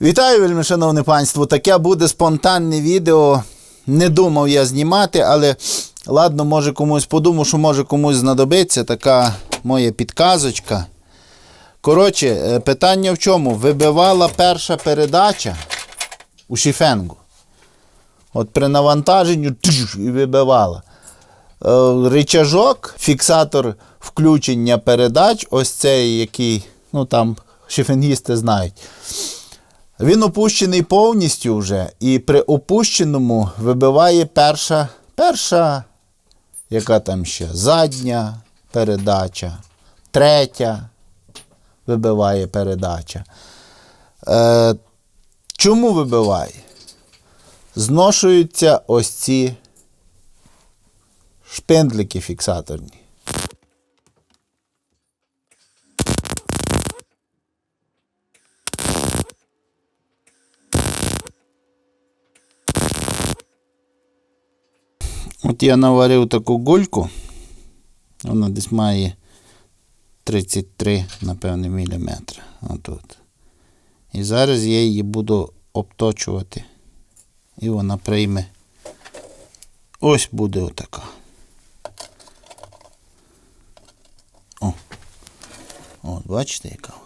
Вітаю, вельми шановне панство. Таке буде спонтанне відео. Не думав я знімати, але ладно, може комусь подумав, що може комусь знадобиться така моя підказочка. Коротше, е, питання в чому? Вибивала перша передача у шіфенгу. От при навантаженню і вибивала. Е, Ричажок, фіксатор включення передач, ось цей, який, ну там шифенгісти знають. Він опущений повністю вже, і при опущеному вибиває перша, перша, яка там ще? Задня передача, третя вибиває передача. Е, чому вибиває? Зношуються ось ці шпиндлики фіксаторні. От я наварив таку гульку. Вона десь має 33, напевне, міліметри. Отут. І зараз я її буду обточувати. І вона прийме. Ось буде отака. О. От, бачите, яка.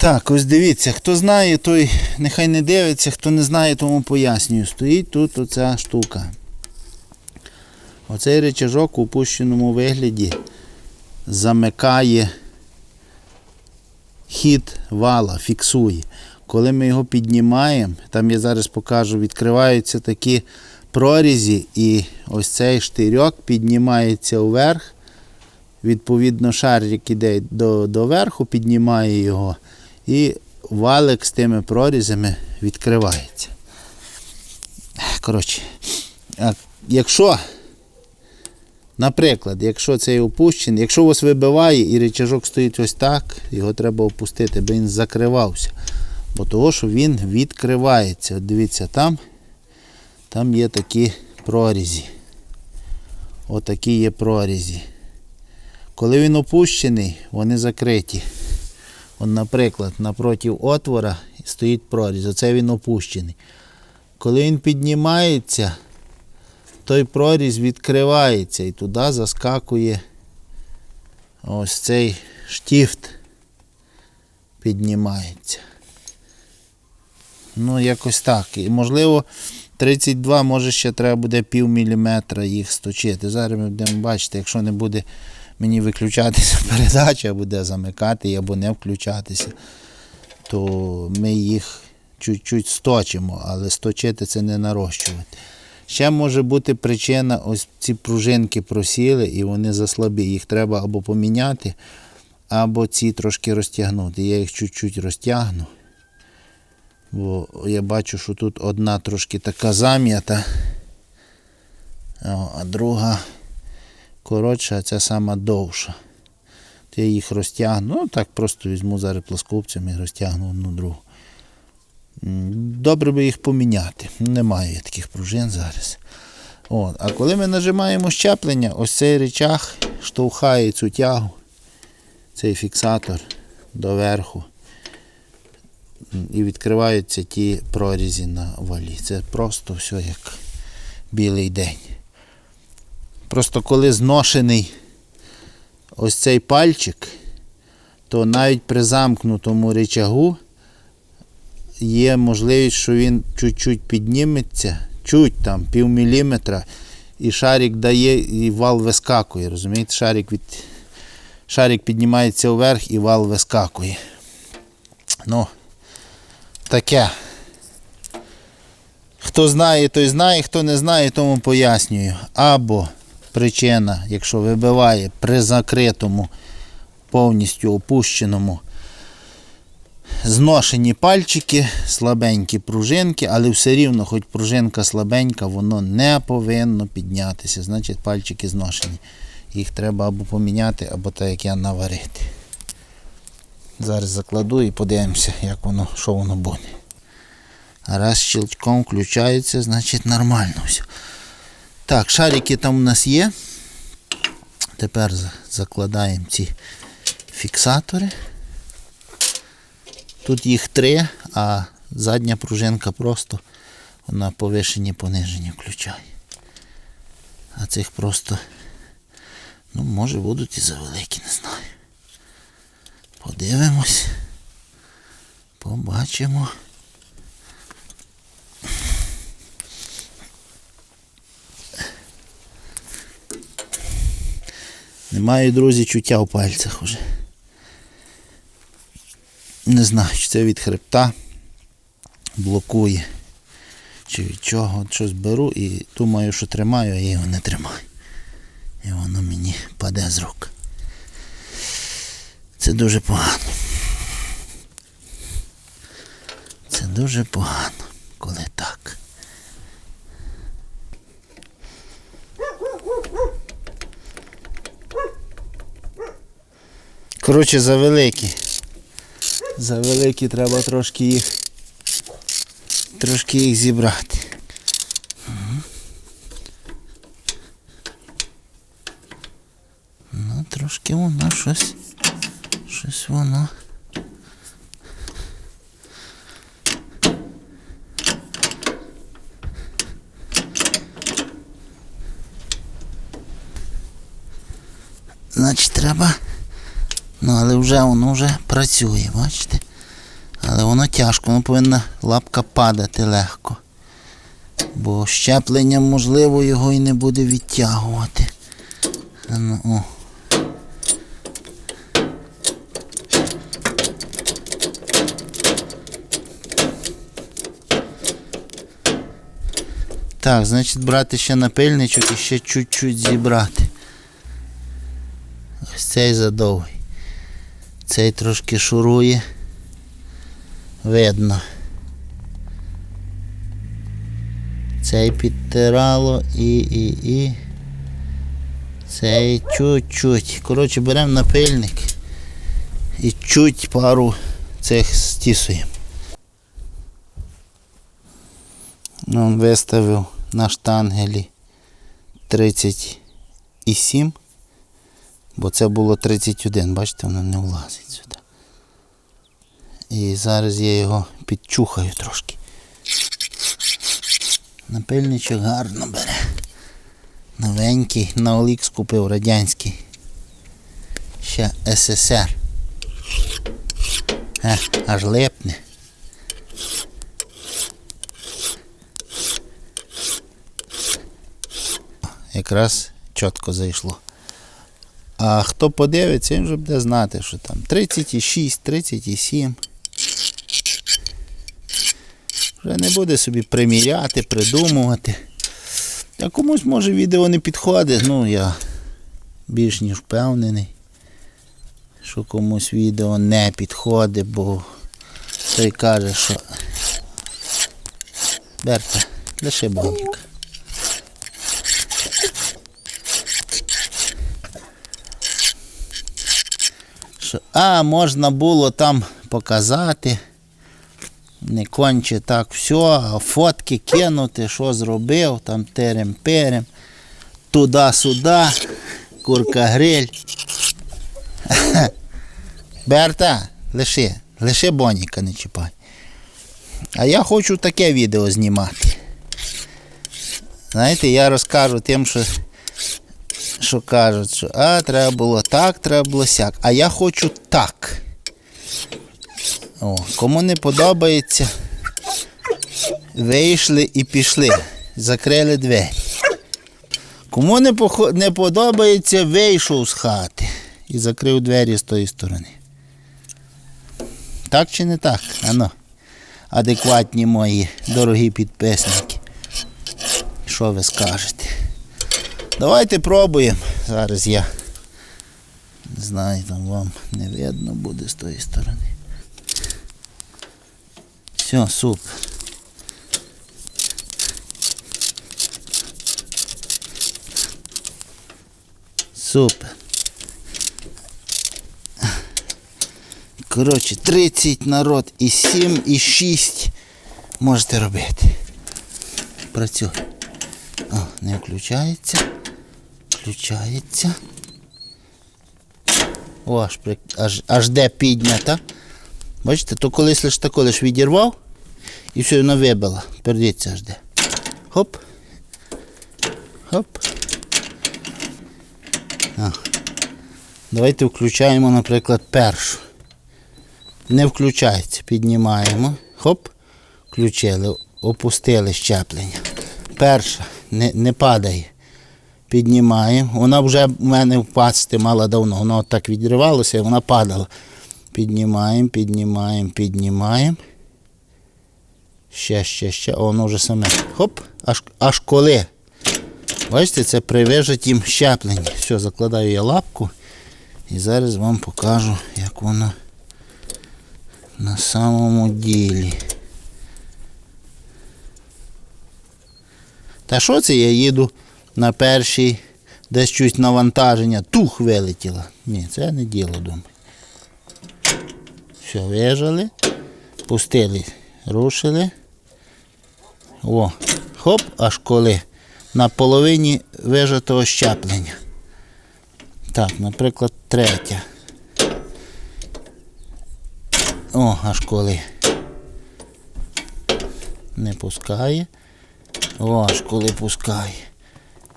Так, ось дивіться, хто знає, той нехай не дивиться, хто не знає, тому пояснюю. Стоїть тут оця штука. Оцей речажок у опущеному вигляді замикає хід вала, фіксує. Коли ми його піднімаємо, там я зараз покажу, відкриваються такі прорізі, і ось цей штирьок піднімається вверх. Відповідно, шарик іде до, до верху, піднімає його, і валик з тими прорізами відкривається. Коротше, якщо, наприклад, якщо цей опущений, якщо вас вибиває і речажок стоїть ось так, його треба опустити, бо він закривався. Бо того, що він відкривається. От дивіться, там, там є такі прорізі. Отакі є прорізі. Коли він опущений, вони закриті. От, наприклад, напроти отвора стоїть проріз. Оце він опущений. Коли він піднімається, той проріз відкривається і туди заскакує ось цей штіфт піднімається. Ну, якось так. І, можливо, 32, може ще треба буде пів міліметра їх сточити. Зараз ми будемо бачити, якщо не буде мені виключатися передача, буде замикати або не включатися, то ми їх чуть-чуть сточимо, але сточити це не нарощувати. Ще може бути причина, ось ці пружинки просіли і вони заслабі. Їх треба або поміняти, або ці трошки розтягнути. Я їх чуть-чуть розтягну. Бо я бачу, що тут одна трошки така зам'ята, а друга коротша, а ця сама довша. Я їх розтягну. Ну так просто візьму зараз плоскопцем і розтягну одну другу. Добре би їх поміняти. Немає таких пружин зараз. От. А коли ми нажимаємо щеплення, ось цей речах штовхає цю тягу, цей фіксатор доверху і відкриваються ті прорізі на валі. Це просто все як білий день. Просто коли зношений ось цей пальчик, то навіть при замкнутому речагу є можливість, що він чуть-чуть підніметься, чуть там пів міліметра, і шарик дає, і вал вискакує. Розумієте, шарик від шарик піднімається вверх і вал вискакує. Ну, таке. Хто знає, той знає, хто не знає, тому пояснюю. Або причина, якщо вибиває при закритому, повністю опущеному, зношені пальчики, слабенькі пружинки, але все рівно, хоч пружинка слабенька, воно не повинно піднятися. Значить пальчики зношені. Їх треба або поміняти, або так як я наварити. Зараз закладу і подивимося, як воно, що воно буде. А раз щелчком включається, значить нормально все. Так, шарики там у нас є. Тепер закладаємо ці фіксатори. Тут їх три, а задня пружинка просто вона повишені понижені включає. А цих просто, ну, може будуть і завеликі, не знаю. Подивимось. Побачимо. Не маю, друзі, чуття в пальцях уже. Не знаю, чи це від хребта блокує. Чи від чого. От щось беру і думаю, що тримаю, а я його не тримаю. І воно мені паде з рук. Це дуже погано. Це дуже погано, коли так. Коротше, завеликі. Завеликі треба трошки їх трошки їх зібрати. Ну, трошки воно щось. Щось воно. Значить треба. Ну, але вже воно вже працює, бачите? Але воно тяжко, воно повинна лапка падати легко. Бо щепленням, можливо, його і не буде відтягувати. Ну, о. Так, значить брати ще напильничок і ще чуть-чуть зібрати. Ось цей задовгий. Цей трошки шурує. Видно. Цей підтирало і і і. Цей чуть-чуть. Коротше, беремо напильник і чуть пару цих стісуємо. Ну, виставив на штангелі 37, бо це було 31, бачите, воно не влазить сюди. І зараз я його підчухаю трошки. Напильничок гарно бере. Новенький, на Олікс купив радянський. Ще СССР. Е, аж липне. Якраз чітко зайшло. А хто подивиться, він вже буде знати, що там 36, 37. Вже не буде собі приміряти, придумувати. А комусь може відео не підходить, ну я більш ніж впевнений, що комусь відео не підходить, бо той каже, що Берта, лише бонік. А, можна було там показати. Не конче так все, фотки кинути, що зробив, там терем-перем, туди-сюди, курка гриль. Берта, лиши, лиши Боніка, не чіпай. А я хочу таке відео знімати. Знаєте, я розкажу тим, що, що кажуть, що а, треба було так, треба було сяк. А я хочу так. О, кому не подобається, вийшли і пішли. Закрили двері. Кому не, похо- не подобається, вийшов з хати і закрив двері з тої сторони. Так чи не так? Ано, адекватні мої дорогі підписники. Що ви скажете? Давайте пробуємо. Зараз я. Не знаю, там вам не видно буде з тої сторони. Все, супер. Супер. Коротше, 30 народ і 7, і 6 можете робити. Працює. О, не включається. Включається. О, аж, аж, аж де піднята. Бачите, то колись лише тако лише відірвав і все, воно вибило. Передіться жде. Хоп. Хоп. А. Давайте включаємо, наприклад, першу. Не включається. Піднімаємо. Хоп. Включили. Опустили щеплення. Перша. Не, не падає. Піднімаємо. Вона вже в мене впасти мала давно. Воно так відривалося і вона падала. Піднімаємо, піднімаємо, піднімаємо. Ще, ще, ще. О, воно вже саме. Хоп, аж, аж коли. Бачите, це при вижатім щепленні. Все, закладаю я лапку і зараз вам покажу, як воно на самому ділі. Та що це я їду на першій, десь щось навантаження, тух вилетіло. Ні, це не діло, думаю. Все, вижали, пустили, рушили. О, хоп, аж коли. На половині вижатого щеплення. Так, наприклад, третя. О, аж коли. Не пускає. О, аж коли пускає.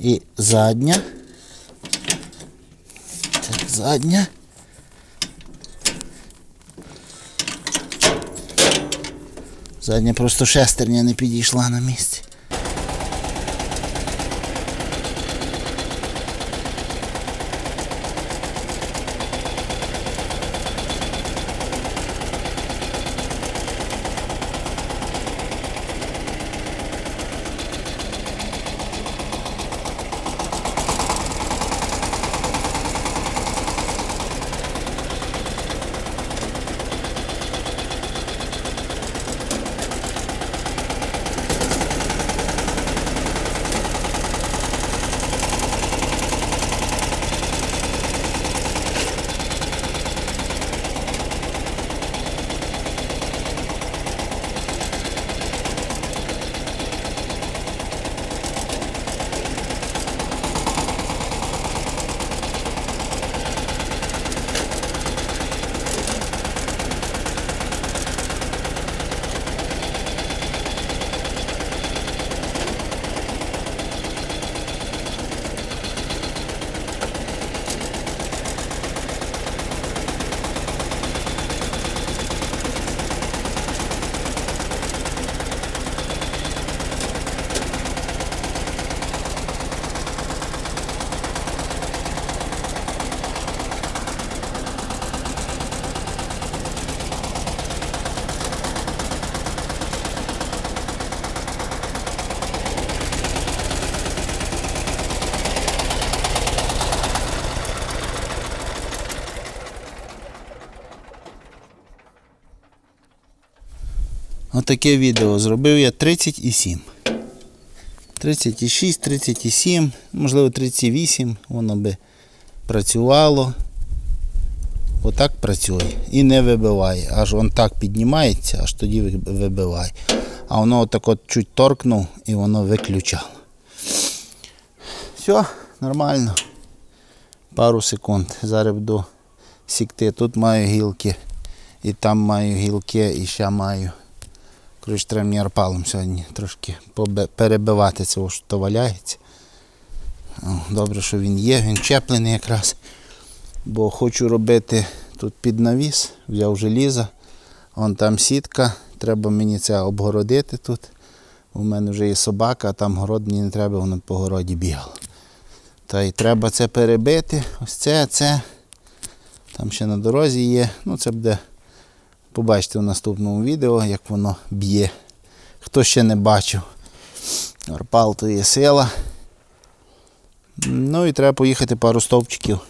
І задня. Так, задня. Задня просто шестерня не підійшла на місці. Отаке відео зробив я 37. 36, 37, можливо 38, воно би працювало. Отак працює і не вибиває. Аж он так піднімається, аж тоді вибиває. А воно отак от чуть торкнув і воно виключало. Все, нормально. Пару секунд. Зараз буду сікти. Тут маю гілки, і там маю гілки, і ще маю. Коротше, треба мені арпалом сьогодні трошки перебивати це, що то валяється. Добре, що він є, він чеплений якраз. Бо хочу робити тут під навіс, взяв желізо, вон там сітка, треба мені це обгородити тут. У мене вже є собака, а там город мені не треба, воно по городі бігало. Та й треба це перебити. Ось це, це. Там ще на дорозі є. Ну, це буде Побачите в наступному відео, як воно б'є. Хто ще не бачив. Арпал то є сила. Ну і треба поїхати пару стовпчиків,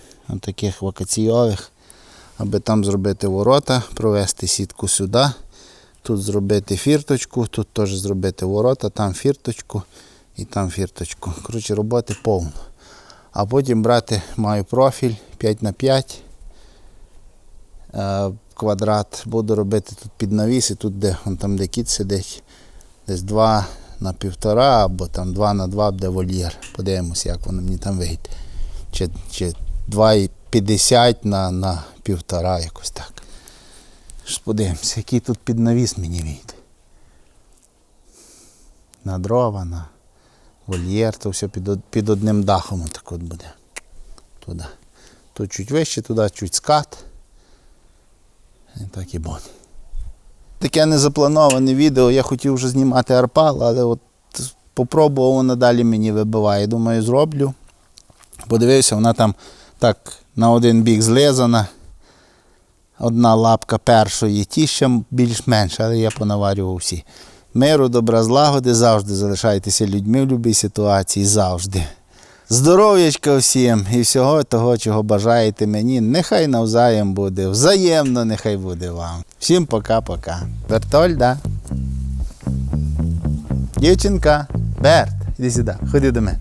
таких вакаційових, аби там зробити ворота, провести сітку сюди. Тут зробити фірточку, тут теж зробити ворота, там фірточку і там фірточку. Коротше, роботи повно. А потім брати маю профіль 5х5 е, квадрат. Буду робити тут під навіс і тут, де вон там, де кіт сидить, десь 2 на півтора або там 2 на 2 буде вольєр. Подивимося, як воно мені там вийде. Чи, чи 2,50 на, на півтора, якось так. Щось подивимося, який тут під навіс мені вийде. На дрова, на вольєр, то все під, під одним дахом так от буде. Туди. Тут чуть вище, туди чуть скат. І так і буде. Таке незаплановане відео. Я хотів вже знімати арпал, але от попробував, вона далі мені вибиває. Думаю, зроблю. Подивився, вона там так на один бік злизана. Одна лапка першої, ті ще більш-менш, але я понаварював всі. Миру, добра, злагоди, завжди залишайтеся людьми в будь-якій ситуації, завжди. Здоров'ячка всім і всього того, чого бажаєте мені, нехай навзаєм буде, взаємно нехай буде вам. Всім пока-пока. Бертольда. Дівчинка, Берт, іди сюди, ходи до мене.